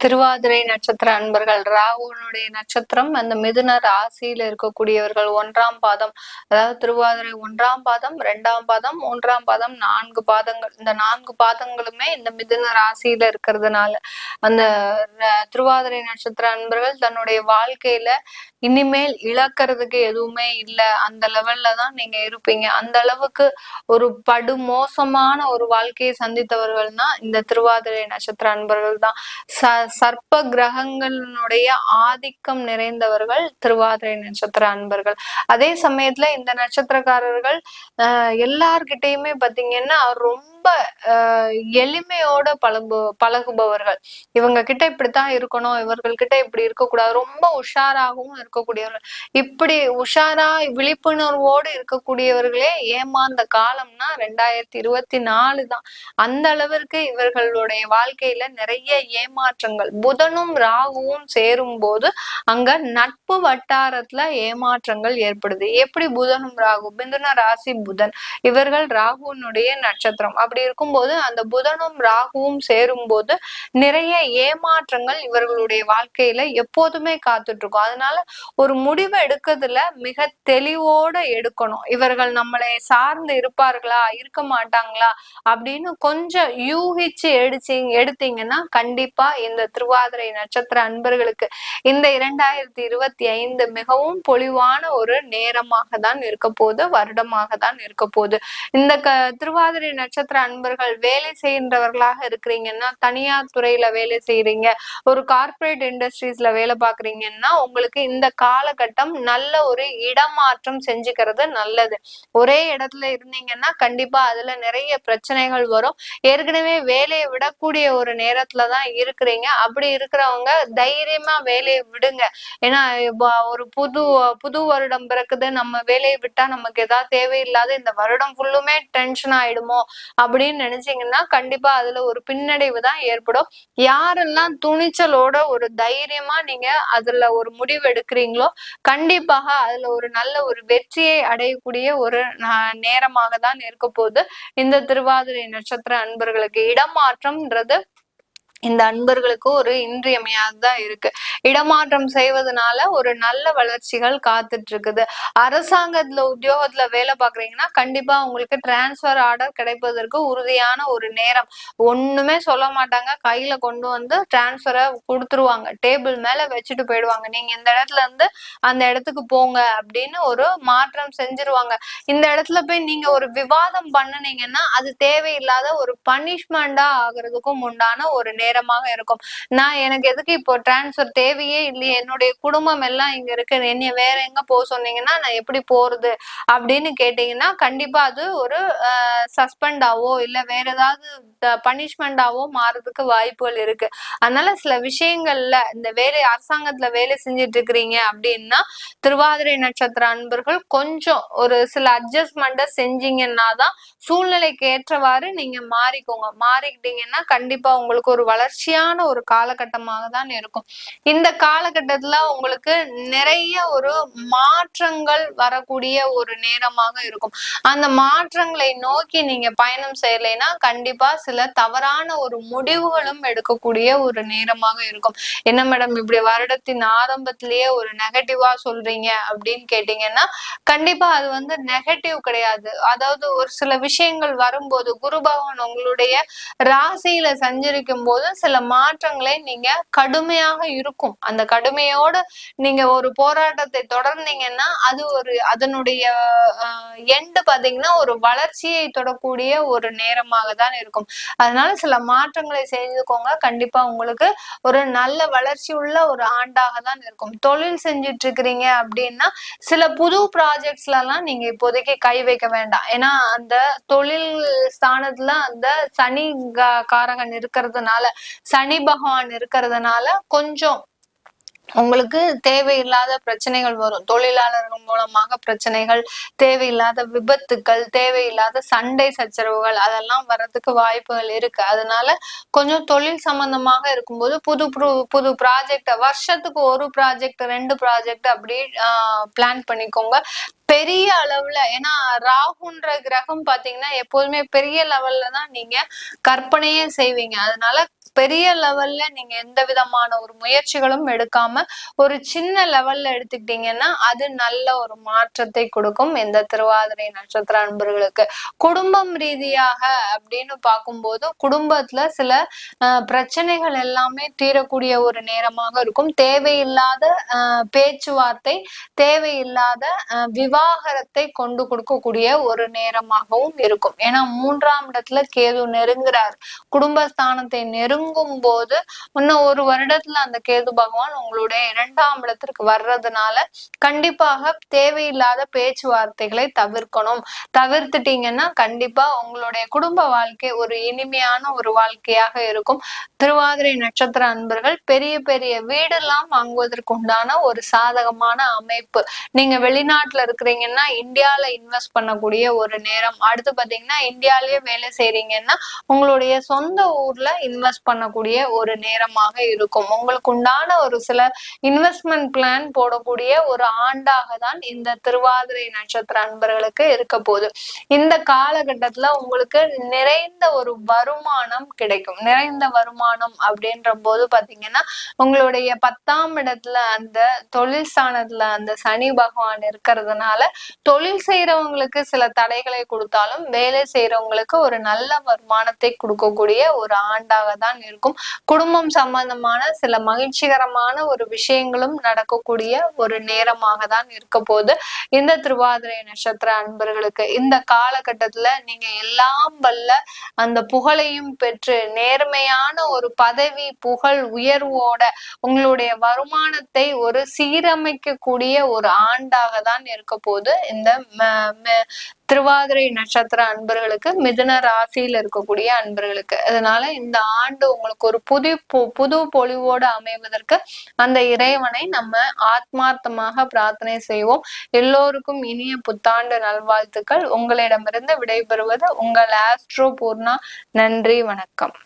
திருவாதிரை நட்சத்திர அன்பர்கள் ராகுனுடைய நட்சத்திரம் அந்த மிதுன ராசியில இருக்கக்கூடியவர்கள் ஒன்றாம் பாதம் அதாவது திருவாதிரை ஒன்றாம் பாதம் ரெண்டாம் பாதம் மூன்றாம் பாதம் நான்கு பாதங்கள் இந்த நான்கு பாதங்களுமே இந்த மிதுன ராசியில இருக்கிறதுனால அந்த திருவாதிரை நட்சத்திர அன்பர்கள் தன்னுடைய வாழ்க்கையில இனிமேல் இழக்கிறதுக்கு எதுவுமே இல்லை. அந்த லெவல்ல தான் நீங்க இருப்பீங்க. அந்த அளவுக்கு ஒரு படு மோசமான ஒரு வாழ்க்கையை சந்தித்தவர்கள்னா இந்த திருவாதிரை நட்சத்திர அன்பர்கள் தான். ச சர்ப்ப கிரகங்களினுடைய ஆதிக்கம் நிறைந்தவர்கள் திருவாதிரை நட்சத்திர அன்பர்கள். அதே சமயத்துல இந்த நட்சத்திரக்காரர்கள் எல்லார்கிட்டயுமே பாத்தீங்கன்னா ரொம்ப ரொம்ப எளிமையோட பழகு பழகுபவர்கள். இவங்க கிட்ட இப்படித்தான் இருக்கணும் இவர்கள்கிட்ட இப்படி இருக்கக்கூடாது. ரொம்ப உஷாராகவும் இருக்கக்கூடியவர்கள். இப்படி உஷாரா விழிப்புணர்வோடு இருக்கக்கூடியவர்களே ஏமாந்த காலம்னா ரெண்டாயிரத்தி இருபத்தி நாலு தான். அந்த அளவிற்கு இவர்களுடைய வாழ்க்கையில நிறைய ஏமாற்றங்கள். புதனும் ராகுவும் சேரும் போது அங்க நட்பு வட்டாரத்துல ஏமாற்றங்கள் ஏற்படுது. எப்படி புதனும் ராகு? பிந்துன ராசி புதன். இவர்கள் ராகுனுடைய நட்சத்திரம். அப்படி அப்படி இருக்கும்போது அந்த புதனும் ராகுவும் சேரும் போது நிறைய ஏமாற்றங்கள் இவர்களுடைய வாழ்க்கையில எப்போதுமே காத்துட்டு இருக்கும் அதனால ஒரு முடிவு எடுக்கிறதுல மிக தெளிவோட எடுக்கணும். இவர்கள் நம்மளை சார்ந்து இருப்பார்களா? இருக்க மாட்டாங்களா? அப்படின்னு கொஞ்சம் யூகிச்சு எடுச்சிங்க எடுத்தீங்கன்னா கண்டிப்பா இந்த திருவாதிரை நட்சத்திர அன்பர்களுக்கு இந்த இரண்டாயிரத்தி இருபத்தி ஐந்து மிகவும் பொலிவான ஒரு நேரமாக தான் இருக்க போது வருடமாக தான் இருக்க போகுது இந்த க திருவாதிரை நட்சத்திர அன்பர்கள் வேலை செய்கின்றவர்களாக இருக்கிறீங்கன்னா தனியார் துறையில வேலை செய்யறீங்க ஒரு கார்பரேட் இண்டஸ்ட்ரீஸ்ல வேலை பாக்குறீங்கன்னா உங்களுக்கு இந்த காலகட்டம் நல்ல ஒரு இடமாற்றம் செஞ்சுக்கிறது நல்லது. ஒரே இடத்துல இருந்தீங்கன்னா கண்டிப்பா அதுல நிறைய பிரச்சனைகள் வரும். ஏற்கனவே வேலையை விடக்கூடிய ஒரு நேரத்துலதான் இருக்கிறீங்க. அப்படி இருக்கிறவங்க தைரியமா வேலையை விடுங்க. ஏன்னா ஒரு புது புது வருடம் பிறக்குது. நம்ம வேலையை விட்டா நமக்கு ஏதாவது தேவையில்லாத இந்த வருடம் ஃபுல்லுமே டென்ஷன் ஆயிடுமோ? அப்படின்னு நினைச்சீங்கன்னா கண்டிப்பா அதுல ஒரு பின்னடைவு தான் ஏற்படும். யாரெல்லாம் துணிச்சலோட ஒரு தைரியமா நீங்க அதுல ஒரு முடிவு எடுக்கிறீங்களோ கண்டிப்பாக அதுல ஒரு நல்ல ஒரு வெற்றியை அடையக்கூடிய ஒரு நேரமாக தான் இருக்க போகுது. இந்த திருவாதிரை நட்சத்திர அன்பர்களுக்கு இடமாற்றம்ன்றது இந்த அன்பர்களுக்கு ஒரு இன்றியமையாததான் இருக்கு. இடமாற்றம் செய்வதனால ஒரு நல்ல வளர்ச்சிகள் காத்துட்டு இருக்குது அரசாங்கத்துல உத்தியோகத்துல வேலை பாக்குறீங்கன்னா கண்டிப்பா உங்களுக்கு டிரான்ஸ்பர் ஆர்டர் கிடைப்பதற்கு உறுதியான ஒரு நேரம். ஒண்ணுமே சொல்ல மாட்டாங்க. கையில கொண்டு வந்து டிரான்ஸ்பரை கொடுத்துருவாங்க. டேபிள் மேல வச்சுட்டு போயிடுவாங்க. நீங்க இந்த இடத்துல இருந்து அந்த இடத்துக்கு போங்க அப்படின்னு ஒரு மாற்றம் செஞ்சிருவாங்க. இந்த இடத்துல போய் நீங்க ஒரு விவாதம் பண்ணுனீங்கன்னா அது தேவையில்லாத ஒரு பனிஷ்மெண்டா ஆகுறதுக்கும் உண்டான ஒரு நேரம் நேரமாக இருக்கும். நான் எனக்கு எதுக்கு இப்போ டிரான்ஸ்ஃபர் தேவையே இல்லையே என்னுடைய குடும்பம் எல்லாம் இங்க இருக்கு என்னைய வேற எங்க போக சொன்னீங்கன்னா நான் எப்படி போறது அப்படின்னு கேட்டீங்கன்னா கண்டிப்பா அது ஒரு சஸ்பெண்டாவோ இல்ல வேற ஏதாவது பனிஷ்மெண்டாவோ மாறதுக்கு வாய்ப்புகள் இருக்கு. அதனால சில விஷயங்கள்ல இந்த வேலை அரசாங்கத்துல வேலை செஞ்சுட்டு இருக்கிறீங்க அப்படின்னா திருவாதிரை நட்சத்திர அன்பர்கள் கொஞ்சம் ஒரு சில அட்ஜஸ்ட்மெண்ட்டை செஞ்சீங்கன்னா தான் சூழ்நிலைக்கு ஏற்றவாறு நீங்க மாறிக்கோங்க. மாறிக்கிட்டீங்கன்னா கண்டிப்பா உங்களுக்கு ஒரு வளர்ச்சியான ஒரு காலகட்டமாக தான் இருக்கும். இந்த காலகட்டத்துல உங்களுக்கு நிறைய ஒரு மாற்றங்கள் வரக்கூடிய ஒரு நேரமாக இருக்கும். அந்த மாற்றங்களை நோக்கி நீங்க பயணம் செய்யலைன்னா கண்டிப்பா சில தவறான ஒரு முடிவுகளும் எடுக்கக்கூடிய ஒரு நேரமாக இருக்கும். என்ன மேடம் இப்படி வருடத்தின் ஆரம்பத்திலேயே ஒரு நெகட்டிவா சொல்றீங்க அப்படின்னு கேட்டீங்கன்னா கண்டிப்பா அது வந்து நெகட்டிவ் கிடையாது. அதாவது ஒரு சில விஷயங்கள் வரும்போது குரு பகவான் உங்களுடைய ராசியில சஞ்சரிக்கும் போது போது சில மாற்றங்களை நீங்க கடுமையாக இருக்கும். அந்த கடுமையோட நீங்க ஒரு போராட்டத்தை தொடர்ந்தீங்கன்னா அது ஒரு அதனுடைய எண்டு பாத்தீங்கன்னா ஒரு வளர்ச்சியை தொடக்கூடிய ஒரு நேரமாக தான் இருக்கும். அதனால சில மாற்றங்களை செஞ்சுக்கோங்க கண்டிப்பா உங்களுக்கு ஒரு நல்ல வளர்ச்சி உள்ள ஒரு ஆண்டாக தான் இருக்கும். தொழில் செஞ்சுட்டு இருக்கிறீங்க அப்படின்னா சில புது ப்ராஜெக்ட்ஸ்ல எல்லாம் நீங்க இப்போதைக்கு கை வைக்க வேண்டாம். ஏன்னா அந்த தொழில் ஸ்தானத்துல அந்த சனி காரகன் இருக்கிறதுனால சனி பகவான் இருக்கிறதுனால கொஞ்சம் உங்களுக்கு தேவையில்லாத பிரச்சனைகள் வரும். தொழிலாளர்கள் மூலமாக பிரச்சனைகள் தேவையில்லாத விபத்துக்கள் தேவையில்லாத சண்டை சச்சரவுகள் அதெல்லாம் வர்றதுக்கு வாய்ப்புகள் இருக்கு. அதனால கொஞ்சம் தொழில் சம்பந்தமாக இருக்கும்போது புது புது புது ப்ராஜெக்ட் வருஷத்துக்கு ஒரு ப்ராஜெக்ட் ரெண்டு ப்ராஜெக்ட் அப்படி பிளான் பண்ணிக்கோங்க. பெரிய அளவுல ஏன்னா ராகுன்ற கிரகம் பாத்தீங்கன்னா எப்போதுமே பெரிய லெவல்ல தான் நீங்க கற்பனையே செய்வீங்க. அதனால பெரிய லெவல்ல நீங்க எந்த விதமான ஒரு முயற்சிகளும் எடுக்காம ஒரு சின்ன லெவல்ல எடுத்துக்கிட்டீங்கன்னா அது நல்ல ஒரு மாற்றத்தை கொடுக்கும் இந்த திருவாதிரை நட்சத்திர அன்பர்களுக்கு. குடும்பம் ரீதியாக அப்படின்னு பார்க்கும்போது குடும்பத்துல சில பிரச்சனைகள் எல்லாமே தீரக்கூடிய ஒரு நேரமாக இருக்கும். தேவையில்லாத பேச்சுவார்த்தை தேவையில்லாத விவாகரத்தை கொண்டு கொடுக்கக்கூடிய ஒரு நேரமாகவும் இருக்கும். ஏன்னா மூன்றாம் இடத்துல கேது நெருங்குறார். குடும்பஸ்தானத்தை நெருங்கும் போது இன்னும் ஒரு வருடத்துல அந்த கேது பகவான் உங்களுடைய இரண்டாம் இடத்திற்கு வர்றதுனால கண்டிப்பாக தேவையில்லாத பேச்சுவார்த்தைகளை தவிர்க்கணும். தவிர்த்துட்டீங்கன்னா கண்டிப்பா உங்களுடைய குடும்ப வாழ்க்கை ஒரு இனிமையான ஒரு வாழ்க்கையாக இருக்கும். திருவாதிரை நட்சத்திர அன்பர்கள் பெரிய பெரிய வீடெல்லாம் வாங்குவதற்கு உண்டான ஒரு சாதகமான அமைப்பு. நீங்க வெளிநாட்டுல இருக்கிற இருக்கிறீங்கன்னா இந்தியால இன்வெஸ்ட் பண்ணக்கூடிய ஒரு நேரம். அடுத்து பாத்தீங்கன்னா இந்தியாலயே வேலை செய்றீங்கன்னா உங்களுடைய சொந்த ஊர்ல இன்வெஸ்ட் பண்ணக்கூடிய ஒரு நேரமாக இருக்கும். உங்களுக்கு உண்டான ஒரு சில இன்வெஸ்ட்மெண்ட் பிளான் போடக்கூடிய ஒரு ஆண்டாக தான் இந்த திருவாதிரை நட்சத்திர அன்பர்களுக்கு இருக்க போகுது. இந்த காலகட்டத்துல உங்களுக்கு நிறைந்த ஒரு வருமானம் கிடைக்கும். நிறைந்த வருமானம் அப்படின்ற போது பாத்தீங்கன்னா உங்களுடைய பத்தாம் இடத்துல அந்த தொழில் ஸ்தானத்துல அந்த சனி பகவான் இருக்கிறதுனால தொழில் செய்யறவங்களுக்கு சில தடைகளை கொடுத்தாலும் வேலை செய்யறவங்களுக்கு ஒரு நல்ல வருமானத்தை கொடுக்கக்கூடிய ஒரு ஆண்டாக தான் இருக்கும். குடும்பம் சம்பந்தமான சில மகிழ்ச்சிகரமான ஒரு விஷயங்களும் நடக்கக்கூடிய ஒரு நேரமாக தான் இருக்க போது இந்த திருவாதிரை நட்சத்திர அன்பர்களுக்கு இந்த காலகட்டத்துல நீங்க எல்லாம் வல்ல அந்த புகழையும் பெற்று நேர்மையான ஒரு பதவி புகழ் உயர்வோட உங்களுடைய வருமானத்தை ஒரு சீரமைக்கக்கூடிய ஒரு ஆண்டாக தான் இருக்க போது இந்த திருவாதிரை நட்சத்திர அன்பர்களுக்கு மிதுன ராசியில் இருக்கக்கூடிய அன்பர்களுக்கு. அதனால இந்த ஆண்டு உங்களுக்கு ஒரு புது புது பொலிவோடு அமைவதற்கு அந்த இறைவனை நம்ம ஆத்மார்த்தமாக பிரார்த்தனை செய்வோம். எல்லோருக்கும் இனிய புத்தாண்டு நல்வாழ்த்துக்கள். உங்களிடமிருந்து விடைபெறுவது உங்கள் ஆஸ்ட்ரோ பூர்ணா. நன்றி வணக்கம்.